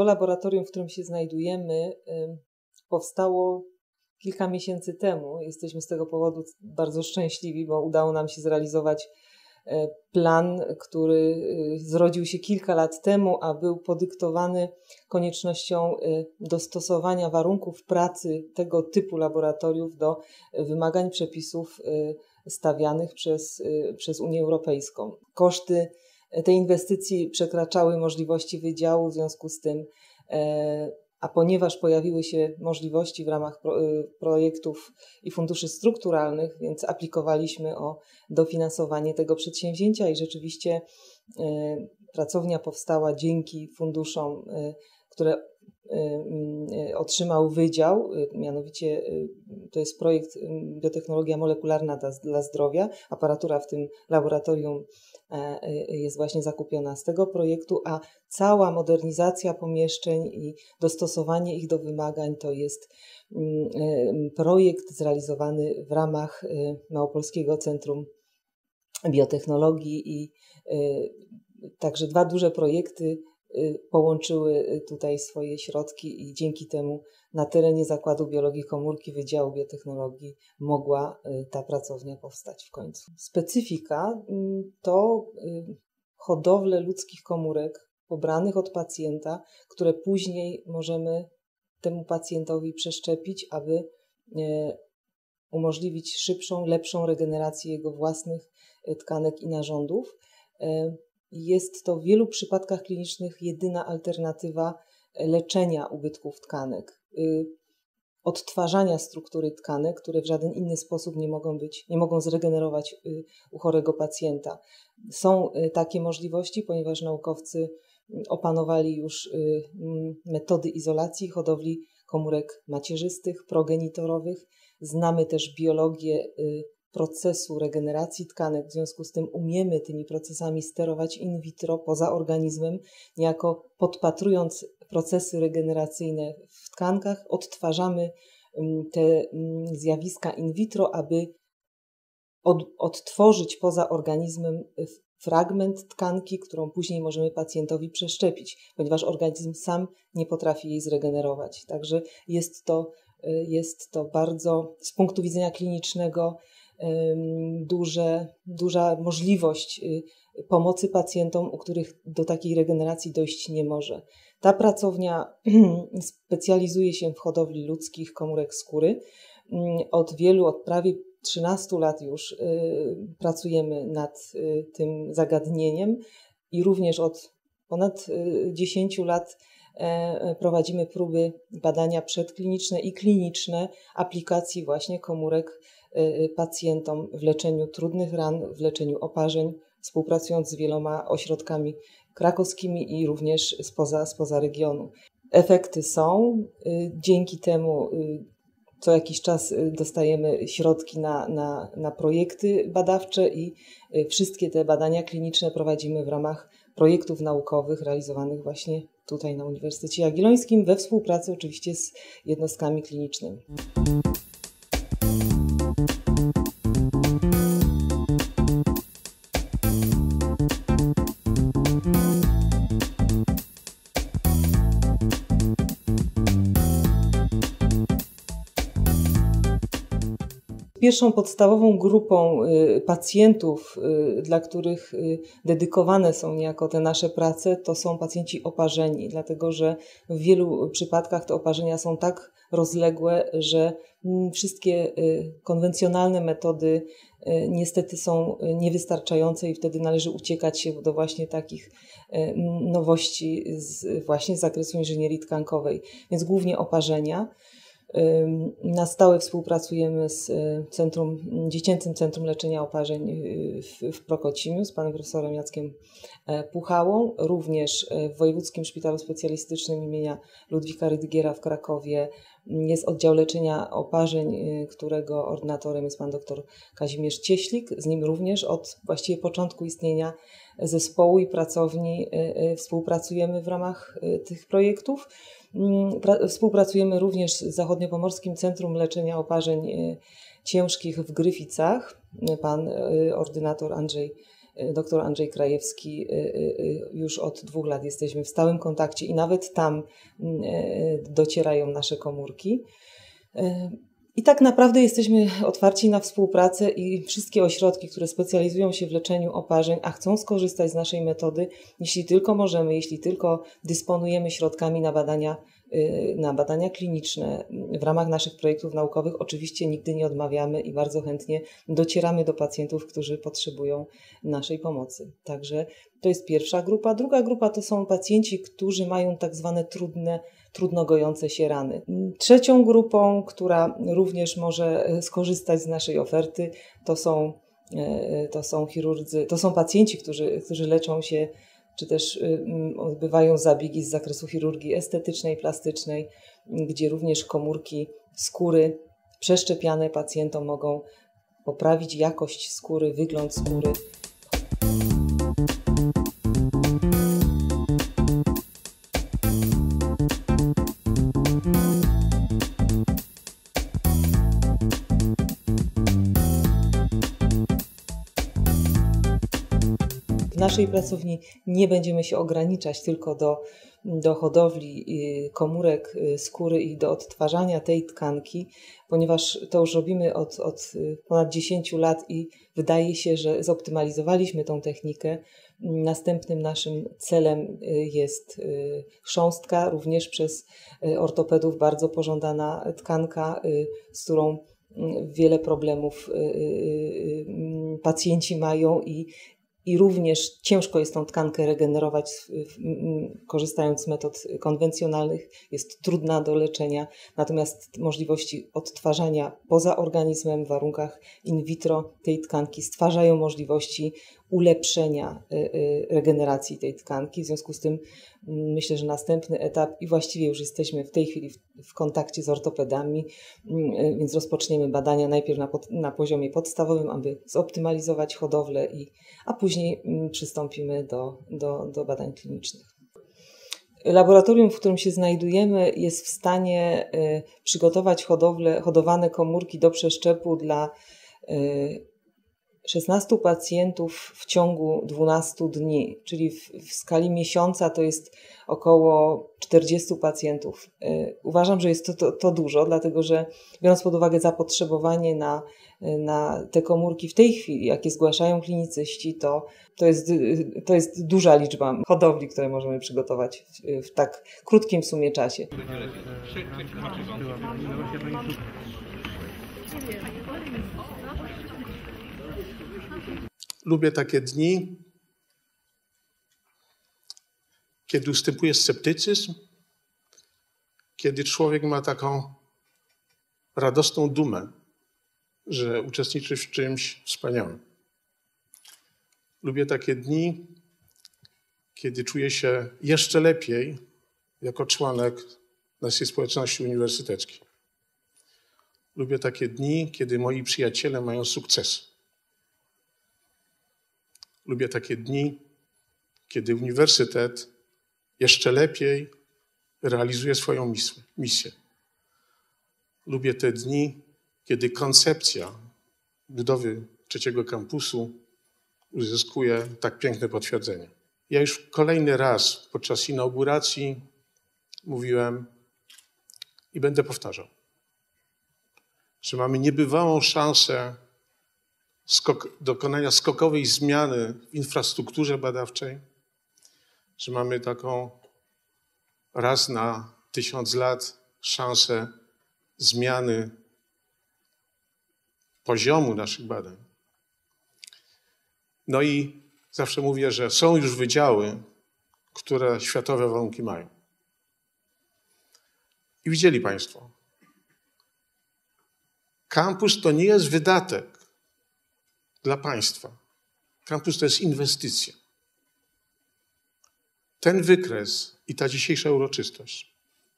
To laboratorium, w którym się znajdujemy, powstało kilka miesięcy temu. Jesteśmy z tego powodu bardzo szczęśliwi, bo udało nam się zrealizować e, plan, który e, zrodził się kilka lat temu, a był podyktowany koniecznością e, dostosowania warunków pracy tego typu laboratoriów do wymagań przepisów stawianych przez, przez Unię Europejską. Koszty tej inwestycji przekraczały możliwości wydziału, w związku z tym a ponieważ pojawiły się możliwości w ramach y, projektów i funduszy strukturalnych, więc aplikowaliśmy o dofinansowanie tego przedsięwzięcia i rzeczywiście y, pracownia powstała dzięki funduszom, które otrzymał wydział, mianowicie to jest projekt Biotechnologia molekularna dla zdrowia. Aparatura w tym laboratorium E, jest właśnie zakupiona z tego projektu, a cała modernizacja pomieszczeń i dostosowanie ich do wymagań to jest mm, e, projekt zrealizowany w ramach Małopolskiego Centrum Biotechnologii i także dwa duże projekty Y, połączyły y, tutaj swoje środki i dzięki temu na terenie Zakładu Biologii Komórki Wydziału Biotechnologii mogła y, ta pracownia powstać w końcu. Specyfika mm, to hodowle ludzkich komórek pobranych od pacjenta, które później możemy temu pacjentowi przeszczepić, aby umożliwić szybszą, lepszą regenerację jego własnych tkanek i narządów. Jest to w wielu przypadkach klinicznych jedyna alternatywa leczenia ubytków tkanek, y, odtwarzania struktury tkanek, które w żaden inny sposób nie mogą być, nie mogą zregenerować y, u chorego pacjenta. Są y, takie możliwości, ponieważ naukowcy opanowali już metody izolacji hodowli komórek macierzystych, progenitorowych. Znamy też biologię procesu regeneracji tkanek, w związku z tym umiemy tymi procesami sterować in vitro poza organizmem, niejako podpatrując procesy regeneracyjne w tkankach, odtwarzamy mm, te mm, zjawiska in vitro, aby od, odtworzyć poza organizmem fragment tkanki, którą później możemy pacjentowi przeszczepić, ponieważ organizm sam nie potrafi jej zregenerować. Także jest to, y, jest to bardzo z punktu widzenia klinicznego duże, duża możliwość y, pomocy pacjentom, u których do takiej regeneracji dojść nie może. Ta pracownia specjalizuje się w hodowli ludzkich komórek skóry. Mm, od wielu, od prawie 13 lat już y, pracujemy nad y, tym zagadnieniem i również od ponad 10 lat prowadzimy próby badania przedkliniczne i kliniczne aplikacji właśnie komórek y, pacjentom w leczeniu trudnych ran, w leczeniu oparzeń, współpracując z wieloma ośrodkami krakowskimi i również spoza, spoza regionu. Efekty są. Dzięki temu co jakiś czas dostajemy środki na, na, na projekty badawcze i wszystkie te badania kliniczne prowadzimy w ramach projektów naukowych realizowanych właśnie tutaj na Uniwersytecie Jagiellońskim we współpracy oczywiście z jednostkami klinicznymi. Pierwszą podstawową grupą y, pacjentów, y, dla których y, dedykowane są niejako te nasze prace, to są pacjenci oparzeni, dlatego że w wielu przypadkach te oparzenia są tak rozległe, że mm, wszystkie konwencjonalne metody niestety są niewystarczające i wtedy należy uciekać się do właśnie takich nowości z, właśnie z zakresu inżynierii tkankowej, więc głównie oparzenia. Na stałe współpracujemy z y, Centrum, Dziecięcym Centrum Leczenia Oparzeń y, w, w Prokocimiu z panem profesorem Jackiem e, Puchałą, również e, w Wojewódzkim Szpitalu Specjalistycznym imienia Ludwika Rydygiera w Krakowie jest oddział leczenia oparzeń, y, którego ordynatorem jest pan dr Kazimierz Cieślik. Z nim również od właściwie początku istnienia zespołu i pracowni współpracujemy w ramach tych projektów. Mm, współpracujemy również z Zachodniopomorskim Centrum Leczenia Oparzeń Ciężkich w Gryficach. Pan ordynator Andrzej dr Andrzej Krajewski, już od dwóch lat jesteśmy w stałym kontakcie i nawet tam mm, docierają nasze komórki. I tak naprawdę jesteśmy otwarci na współpracę i wszystkie ośrodki, które specjalizują się w leczeniu oparzeń, a chcą skorzystać z naszej metody, jeśli tylko możemy, jeśli tylko dysponujemy środkami na badania, y, na badania kliniczne w ramach naszych projektów naukowych, oczywiście nigdy nie odmawiamy i bardzo chętnie docieramy do pacjentów, którzy potrzebują naszej pomocy. Także to jest pierwsza grupa. Druga grupa to są pacjenci, którzy mają tak zwane trudne trudno gojące się rany. Trzecią grupą, która również może e, skorzystać z naszej oferty, to są, e, to są chirurdzy, to są pacjenci, którzy, którzy leczą się czy też y, odbywają zabiegi z zakresu chirurgii estetycznej, plastycznej, gdzie również komórki skóry przeszczepiane pacjentom mogą poprawić jakość skóry, wygląd skóry. Naszej pracowni nie będziemy się ograniczać tylko do, do hodowli y, komórek y, skóry i do odtwarzania tej tkanki, ponieważ to już robimy od, od y, ponad 10 lat i wydaje się, że zoptymalizowaliśmy tą technikę. Następnym naszym celem jest chrząstka, również przez ortopedów bardzo pożądana tkanka, z którą wiele problemów pacjenci mają i i również ciężko jest tą tkankę regenerować, korzystając z metod konwencjonalnych. Jest trudna do leczenia, natomiast możliwości odtwarzania poza organizmem w warunkach in vitro tej tkanki stwarzają możliwości ulepszenia y, y, regeneracji tej tkanki. W związku z tym mm, myślę, że następny etap i właściwie już jesteśmy w tej chwili w, kontakcie z ortopedami, mm, y, więc rozpoczniemy badania najpierw na, pod, na poziomie podstawowym, aby zoptymalizować hodowlę, i, a później mm, przystąpimy do, do, do badań klinicznych. Laboratorium, w którym się znajdujemy, jest w stanie przygotować hodowlę, hodowane komórki do przeszczepu dla 16 pacjentów w ciągu 12 dni, czyli w, w, skali miesiąca to jest około 40 pacjentów. E, uważam, że jest to, to, to, dużo, dlatego że biorąc pod uwagę zapotrzebowanie na, na te komórki w tej chwili, jakie zgłaszają klinicyści, to, to, jest, to jest duża liczba hodowli, które możemy przygotować w, w tak krótkim w sumie czasie. Lubię takie dni, kiedy ustępuje sceptycyzm, kiedy człowiek ma taką radosną dumę, że uczestniczy w czymś wspaniałym. Lubię takie dni, kiedy czuję się jeszcze lepiej jako członek naszej społeczności uniwersyteckiej. Lubię takie dni, kiedy moi przyjaciele mają sukces. Lubię takie dni, kiedy uniwersytet jeszcze lepiej realizuje swoją misję. Lubię te dni, kiedy koncepcja budowy trzeciego kampusu uzyskuje tak piękne potwierdzenie. Ja już kolejny raz podczas inauguracji mówiłem i będę powtarzał, że mamy niebywałą szansę skok, dokonania skokowej zmiany w infrastrukturze badawczej, że mamy taką raz na tysiąc lat szansę zmiany poziomu naszych badań. No i zawsze mówię, że są już wydziały, które światowe warunki mają. I widzieli Państwo, kampus to nie jest wydatek dla państwa. Kampus to jest inwestycja. Ten wykres i ta dzisiejsza uroczystość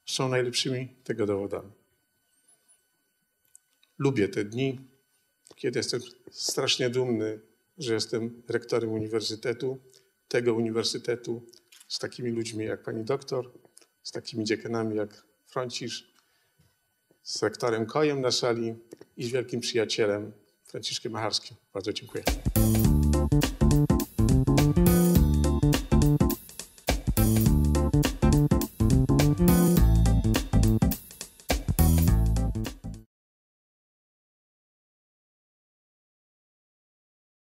są najlepszymi tego dowodami. Lubię te dni, kiedy jestem strasznie dumny, że jestem rektorem uniwersytetu, tego uniwersytetu z takimi ludźmi jak pani doktor, z takimi dziekanami jak Francisz, z rektorem Kojem na sali i z wielkim przyjacielem Franciszkiem Macharskim. Bardzo dziękuję.